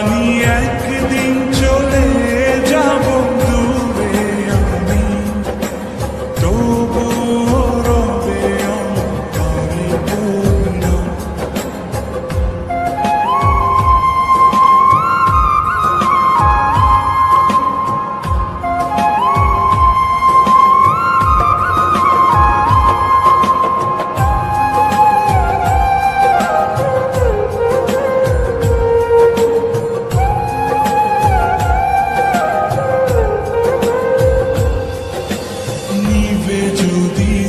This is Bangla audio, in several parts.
জানি একদিন চলে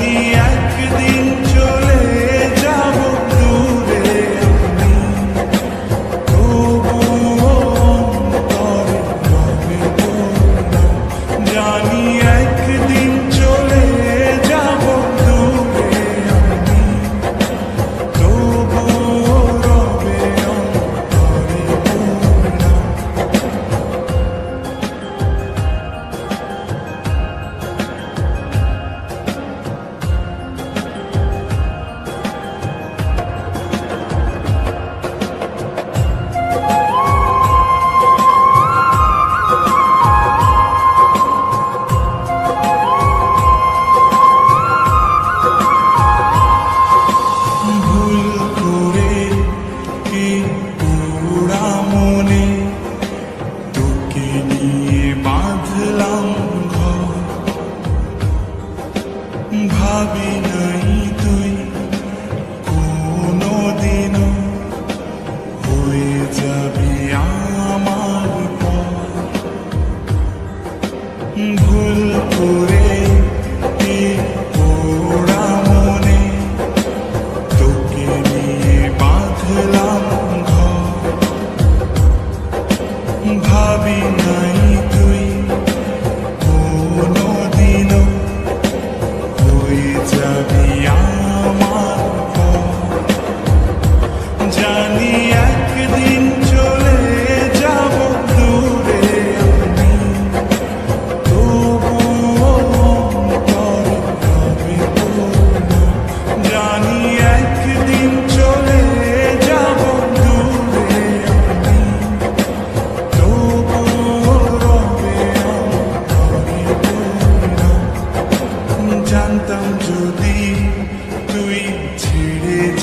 জানি একদিন চলে ভাবি না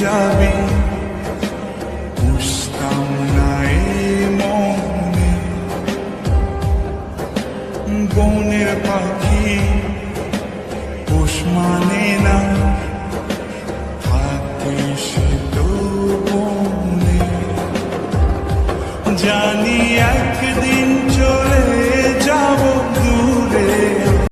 যাবি? বুঝতাম না মনে। বনের পাখি পোষ মানে না। হাতে সে তো জানি এক